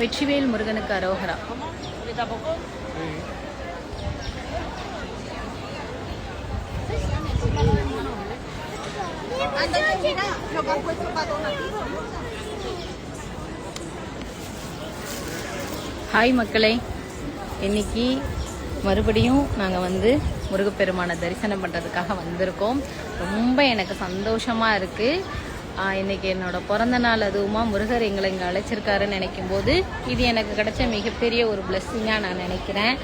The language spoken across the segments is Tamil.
வெற்றிவேல் முருகனுக்கு அரோகரா. ஹாய் மக்களே. இன்னைக்கு மறுபடியும் நாங்கள் வந்து முருகப்பெருமானை தரிசனம் பண்ணுறதுக்காக வந்திருக்கோம். ரொம்ப எனக்கு சந்தோஷமாக இருக்குது இன்னைக்கு என்னோட பிறந்த நாள் அதுவுமா முருகர் எங்களை இங்கே அழைச்சிருக்காருன்னு நினைக்கும் போது இது எனக்கு கிடைச்ச மிகப்பெரிய ஒரு பிளெஸ்ஸிங்காக நான் நினைக்கிறேன்.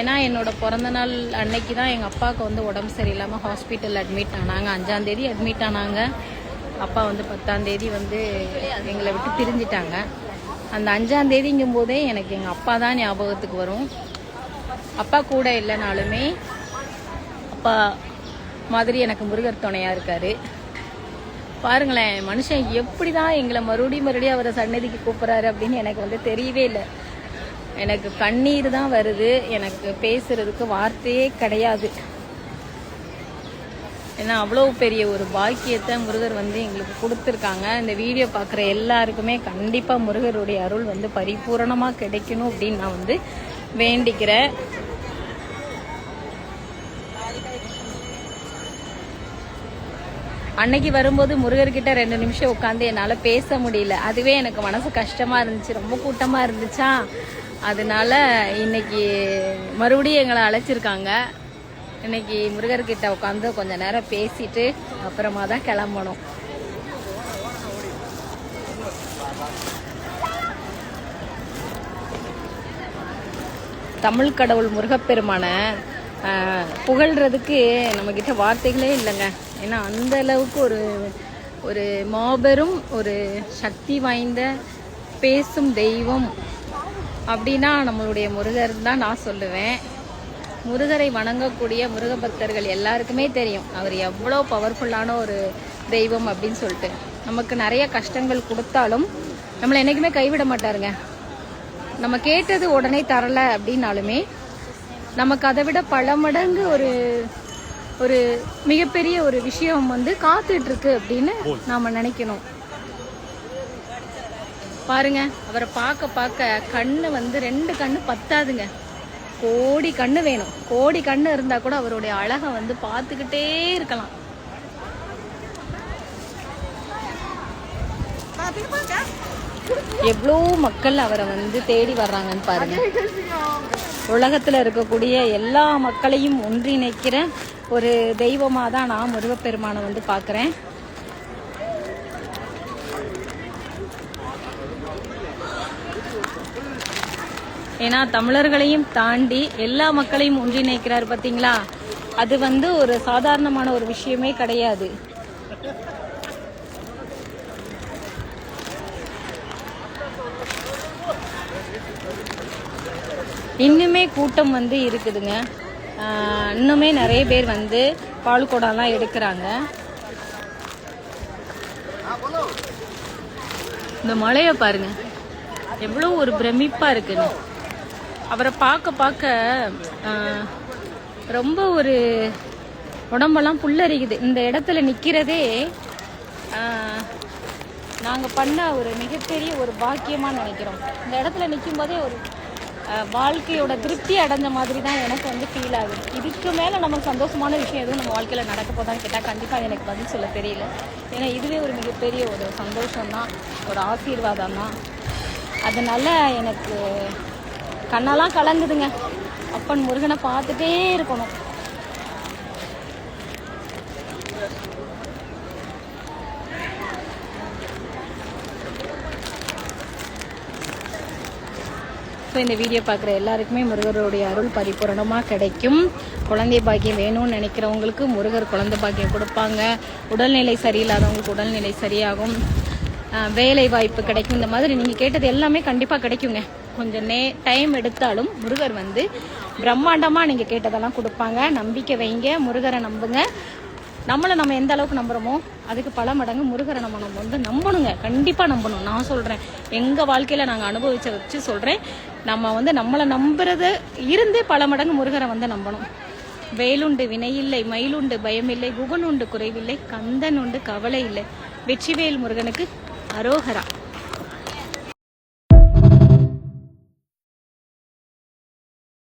ஏன்னா என்னோட பிறந்த நாள் அன்னைக்கு தான் எங்கள் அப்பாவுக்கு வந்து உடம்பு சரியில்லாமல் ஹாஸ்பிட்டல் அட்மிட் ஆனாங்க. அஞ்சாந்தேதி அட்மிட் ஆனாங்க. அப்பா வந்து பத்தாந்தேதி வந்து எங்களை விட்டு பிரிஞ்சிட்டாங்க. அந்த அஞ்சாந்தேதிங்கும் போதே எனக்கு எங்கள் அப்பா தான் ஞாபகத்துக்கு வரும். அப்பா கூட இல்லைனாலுமே அப்பா மாதிரி எனக்கு முருகர் துணையாக இருக்காரு. பாருங்களேன் மனுஷன் எப்படி தான் எங்களை மறுபடியும் மறுபடியும் அவரை சன்னதிக்கு கூப்பிட்றாரு அப்படின்னு எனக்கு வந்து தெரியவே இல்லை. எனக்கு கண்ணீர் தான் வருது. எனக்கு பேசுறதுக்கு வார்த்தையே கிடையாது. ஏன்னா அவ்வளோ பெரிய ஒரு பாக்கியத்தை முருகர் வந்து எங்களுக்கு கொடுத்துருக்காங்க. இந்த வீடியோ பார்க்குற எல்லாருக்குமே கண்டிப்பாக முருகருடைய அருள் வந்து பரிபூரணமாக கிடைக்கணும் அப்படின்னு நான் வந்து வேண்டிக்கிறேன். அன்னைக்கு வரும்போது முருகர்கிட்ட ரெண்டு நிமிஷம் உட்காந்து என்னால் பேச முடியல. அதுவே எனக்கு மனசு கஷ்டமாக இருந்துச்சு. ரொம்ப கூட்டமாக இருந்துச்சா? அதனால இன்னைக்கு மறுபடியும் எங்களை அழைச்சிருக்காங்க. இன்னைக்கு முருகர்கிட்ட உட்காந்து கொஞ்ச நேரம் பேசிட்டு அப்புறமா தான் கிளம்பணும். தமிழ் கடவுள் முருகப்பெருமானை புகழ்கிறதுக்கு புகழ்றதுக்கு நம்மக்கிட்ட வார்த்தைகளே இல்லைங்க. ஏன்னா அந்த அளவுக்கு ஒரு ஒரு மாபெரும் ஒரு சக்தி வாய்ந்த பேசும் தெய்வம் அப்படின்னா நம்மளுடைய முருகர் தான் நான் சொல்லுவேன். முருகரை வணங்கக்கூடிய முருக பக்தர்கள் எல்லாருக்குமே தெரியும். அவர் எவ்வளோ பவர்ஃபுல்லான ஒரு தெய்வம் அப்படின்னு சொல்லிட்டு. நமக்கு நிறைய கஷ்டங்கள் கொடுத்தாலும் நம்மளை என்றைக்குமே கைவிட மாட்டாருங்க. நம்ம கேட்டது உடனே தரலை அப்படின்னாலுமே நமக்கு அதை விட பல மடங்கு ஒரு ஒரு மிகப்பெரிய ஒரு விஷயம் வந்து காத்துட்டு இருக்கு அப்படின்னு நாம நினைக்கணும். பாருங்க அவரை பார்க்க பார்க்க கண்ணு வந்து ரெண்டு கண்ணு பத்தாதுங்க. கோடி கண்ணு வேணும். கோடி கண்ணு இருந்தா கூட அவருடைய அழகை வந்து பார்த்துக்கிட்டே இருக்கலாம். எவ்வளோ மக்கள் அவரை வந்து தேடி வர்றாங்கன்னு பாருங்க. உலகத்தில் இருக்கக்கூடிய எல்லா மக்களையும் ஒன்றிணைக்கிற ஒரு தெய்வமாக தான் நான் முருகப்பெருமானை வந்து பார்க்குறேன். ஏன்னா தமிழர்களையும் தாண்டி எல்லா மக்களையும் ஒன்றிணைக்கிறார் பாத்தீங்களா? அது வந்து ஒரு சாதாரணமான ஒரு விஷயமே கிடையாது. இன்னுமே கூட்டம் வந்து இருக்குதுங்க. இன்னுமே நிறைய பேர் வந்து பால் குடம்லாம் எடுக்கிறாங்க. இந்த மலையை பாருங்க. எவ்வளோ ஒரு பிரமிப்பா இருக்குன்னு அவரை பார்க்க பார்க்க ரொம்ப ஒரு உடம்பெல்லாம் புல்லரிக்குது. இந்த இடத்துல நிற்கிறதே நாங்கள் பண்ண ஒரு மிகப்பெரிய ஒரு பாக்கியமாக நினைக்கிறோம். இந்த இடத்துல நிற்கும் போதே ஒரு வாழ்க்கையோட திருப்தி அடைஞ்ச மாதிரி தான் எனக்கு வந்து ஃபீல் ஆகுது. இதுக்கு மேலே நமக்கு சந்தோஷமான விஷயம் எதுவும் நம்ம வாழ்க்கையில் நடக்க போதான்னு கேட்டால் கண்டிப்பாக எனக்கு பதில் சொல்ல தெரியல. ஏன்னா இதுவே ஒரு மிகப்பெரிய ஒரு சந்தோஷம் தான் ஒரு ஆசீர்வாதம் தான் அதனால் எனக்கு கண்ணெல்லாம் கலங்குதுங்க. அப்பன் முருகனை பார்த்துட்டே இருக்கணும். ஸோ இந்த வீடியோ பார்க்குற எல்லாருக்குமே முருகருடைய அருள் பரிபூரணமாக கிடைக்கும். குழந்தை பாக்கியம் வேணும்னு நினைக்கிறவங்களுக்கு முருகர் குழந்தை பாக்கியம் கொடுப்பாங்க. உடல்நிலை சரியில்லாதவங்களுக்கு உடல்நிலை சரியாகும். வேலை வாய்ப்பு கிடைக்கும். இந்த மாதிரி நீங்கள் கேட்டது எல்லாமே கண்டிப்பாக கிடைக்குங்க. கொஞ்சம் நே டைம் எடுத்தாலும் முருகர் வந்து பிரம்மாண்டமாக நீங்கள் கேட்டதெல்லாம் கொடுப்பாங்க. நம்பிக்கை வைங்க. முருகரை நம்புங்க. நம்மளை நம்ம எந்த அளவுக்கு நம்புறோமோ அதுக்கு பல மடங்கு முருகரை நம்ம நம்ம வந்து நம்பணுங்க. கண்டிப்பா நம்பணும். நான் சொல்றேன். எங்க வாழ்க்கையில நாங்க அனுபவிச்ச வச்சு சொல்றேன். நம்ம வந்து நம்மளை நம்புறது இருந்தே பல மடங்கு முருகரை வந்து நம்பணும். வேலுண்டு வினையில்லை மயிலுண்டு பயமில்லை குகனுண்டு குறைவில்லை கந்தன் உண்டு கவலை இல்லை வெற்றிவேல் முருகனுக்கு அரோகரா.